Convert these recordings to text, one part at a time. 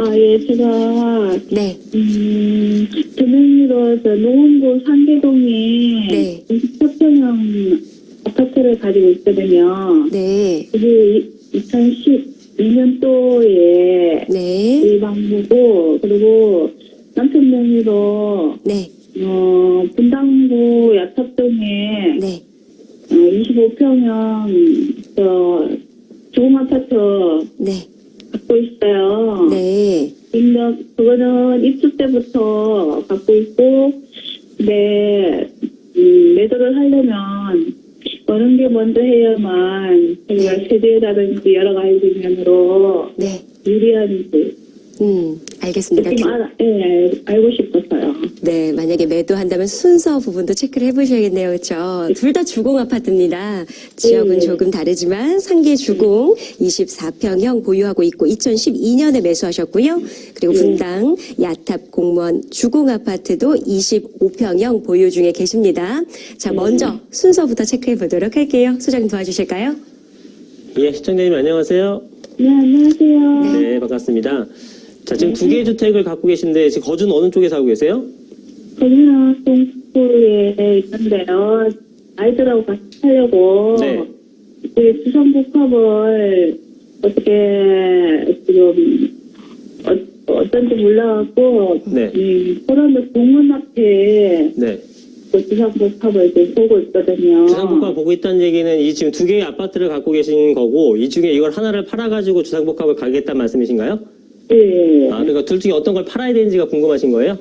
아, 예, 제가, 네. 음, 금융위로서 노원구 상계동에 네. 24평형 아파트를 가지고 있거든요. 네. 그게 2012년도에 네. 일방부고, 그리고 남편 명의로, 네. 어, 분당구 야탑동에 네. 어, 25평형, 저, 좋은 아파트 네. 갖고 있어요. 네. 근데 그거는 입주 때부터 갖고 있고, 근데 음, 매도를 하려면 어느 게 먼저 해야만 저희가 세대라든지 여러 가지 면으로 네. 유리한지 음, 알겠습니다. 좀 알아, 예, 알고 싶어서요. 네, 만약에 매도한다면 순서 부분도 체크를 해보셔야겠네요. 그렇죠? 둘 다 주공 아파트입니다. 지역은 네. 조금 다르지만 상계 주공 24평형 보유하고 있고 2012년에 매수하셨고요. 그리고 네. 분당 야탑 공무원 주공 아파트도 25평형 보유 중에 계십니다. 자, 먼저 순서부터 체크해 보도록 할게요. 소장님 도와주실까요? 예, 시청자님 안녕하세요. 네, 안녕하세요. 네, 반갑습니다. 자, 지금 두 개의 주택을 갖고 계신데 지금 거주는 어느 쪽에 사고 계세요? 저는 동구에 있는데요. 아이들하고 같이 살려고 네. 이 주선복합을 어떻게 지금 어, 어떤지 몰라갖고 네. 음, 코로나 공원 앞에 네. 그 주선복합을 지금 보고 있거든요. 주상복합 보고 있다는 얘기는 이 지금 두 개의 아파트를 갖고 계신 거고 이 중에 이걸 하나를 팔아가지고 주상복합을 가겠다는 말씀이신가요? 예, 아, 그러니까 둘 중에 어떤 걸 팔아야 되는지가 궁금하신 거예요?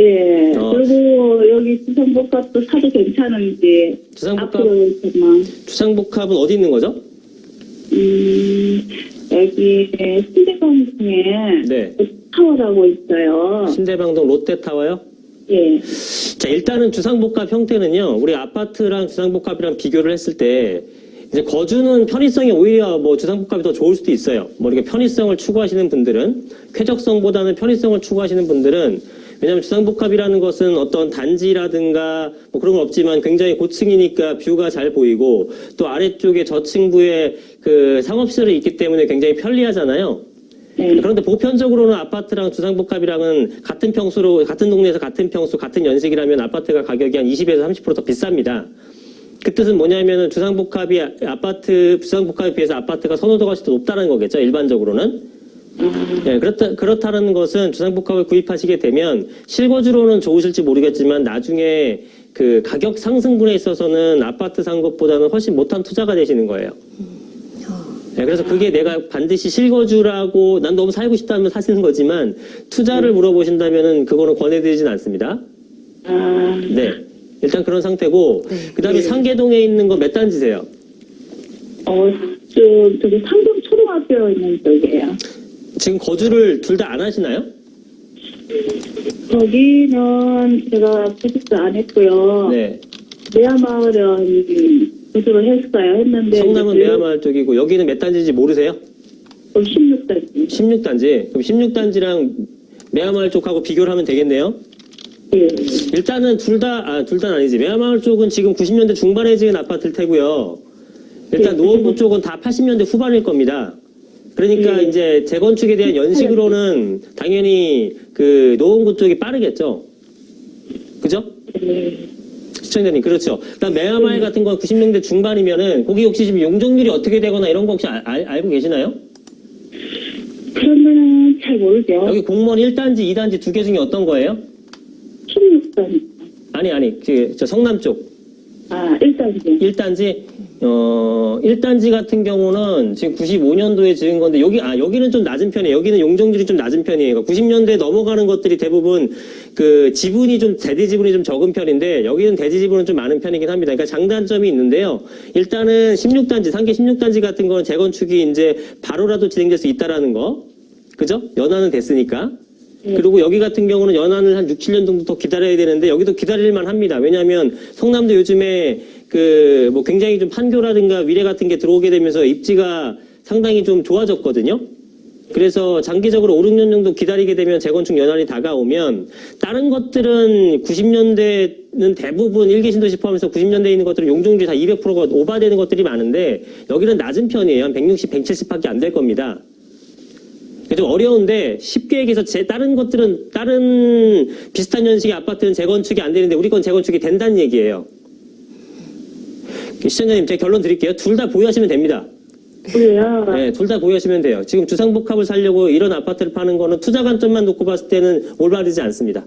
예. 어. 그리고 여기 주선복합도 사도 괜찮은지 주상복합, 앞으로 정말 주상복합은 어디 있는 거죠? 음, 여기 신대방에 네. 타워라고 있어요. 신대방동 롯데타워요? 예. 자, 일단은 주상복합 형태는요, 우리 아파트랑 주상복합이랑 비교를 했을 때, 이제 거주는 편의성이 오히려 뭐 주상복합이 더 좋을 수도 있어요. 뭐 이렇게 편의성을 추구하시는 분들은, 쾌적성보다는 편의성을 추구하시는 분들은, 왜냐하면 주상복합이라는 것은 어떤 단지라든가 뭐 그런 건 없지만 굉장히 고층이니까 뷰가 잘 보이고 또 아래쪽에 저층부에 그 상업시설이 있기 때문에 굉장히 편리하잖아요. 네. 그런데 보편적으로는 아파트랑 주상복합이랑은 같은 평수로 같은 동네에서 같은 평수 같은 연식이라면 아파트가 가격이 한 20에서 30%더 비쌉니다. 그 뜻은 뭐냐면은 주상복합이 아- 아파트 주상복합에 비해서 아파트가 선호도가 훨씬 더 높다는 거겠죠 일반적으로는. 예, 그렇다 그렇다는 것은 주상복합을 구입하시게 되면 실거주로는 좋으실지 모르겠지만 나중에 그 가격 상승분에 있어서는 아파트 산 것보다는 훨씬 못한 투자가 되시는 거예요. 네, 그래서 그게 내가 반드시 실거주라고 난 너무 살고 싶다면 사시는 거지만 투자를 물어보신다면은 그거는 권해드리진 않습니다. 아, 네. 일단 그런 상태고 네. 그다음에 네. 상계동에 있는 거 몇 단지세요? 어, 저, 저기 상동 초등학교 있는 쪽이에요. 지금 거주를 둘 다 안 하시나요? 거기는 제가 구직도 안 했고요. 네. 매화마을은 구조를 했어요. 했는데. 성남은 매화마을 쪽이고 여기는 몇 단지인지 모르세요? 16단지. 16단지. 그럼 16단지랑 매화마을 쪽하고 비교를 하면 되겠네요. 예. 일단은 둘 다, 아, 둘 다는 아니지. 매화마을 쪽은 지금 90년대 중반에 지은 아파트일 테고요. 일단 네. 노원구 쪽은 다 80년대 후반일 겁니다. 그러니까 네. 이제 재건축에 대한 연식으로는 당연히 그 노원구 쪽이 빠르겠죠. 그죠? 예. 시청자님, 그렇죠. 그다음 매화마을 같은 건 90년대 중반이면은 거기 혹시 지금 용적률이 어떻게 되거나 이런 거 혹시 알, 알- 알고 계시나요? 그런 거는 잘 모르죠. 여기 공무원 1단지, 2단지 두 개 중에 어떤 거예요? 16단지. 아니, 아니, 그, 저 성남 쪽. 아, 1단지. 1단지, 어, 1단지 같은 경우는 지금 95년도에 지은 건데, 여기, 아, 여기는 좀 낮은 편이에요. 여기는 용적률이 좀 낮은 편이에요. 90년대 넘어가는 것들이 대부분 그 지분이 좀, 대지 지분이 좀 적은 편인데, 여기는 대지 지분은 좀 많은 편이긴 합니다. 그러니까 장단점이 있는데요. 일단은 16단지, 상계 16단지 같은 거는 재건축이 이제 바로라도 진행될 수 있다라는 거. 그죠? 연한은 됐으니까. 그리고 여기 같은 경우는 연한을 한 6, 7년 정도 더 기다려야 되는데 여기도 기다릴만 합니다. 왜냐하면 성남도 요즘에 그 뭐 굉장히 좀 판교라든가 미래 같은 게 들어오게 되면서 입지가 상당히 좀 좋아졌거든요. 그래서 장기적으로 5, 6년 정도 기다리게 되면 재건축 연한이 다가오면 다른 것들은 90년대는 대부분 일개 신도시 포함해서 90년대에 있는 것들은 용적률이 다 200%가 오바되는 것들이 많은데 여기는 낮은 편이에요. 한 160, 170밖에 안 될 겁니다. 좀 어려운데 쉽게 얘기해서 제 다른 것들은 다른 비슷한 형식의 아파트는 재건축이 안 되는데 우리 건 재건축이 된다는 얘기예요. 시청자님 제 결론 드릴게요. 둘 다 보유하시면 됩니다. 그래요. 네, 둘 다 보유하시면 돼요. 지금 주상복합을 살려고 이런 아파트를 파는 거는 투자 관점만 놓고 봤을 때는 올바르지 않습니다.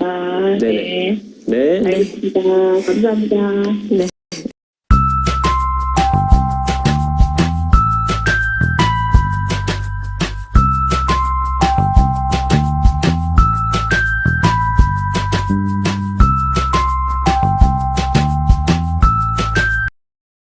아, 네. 네 네. 네. 알겠습니다. 감사합니다. 네.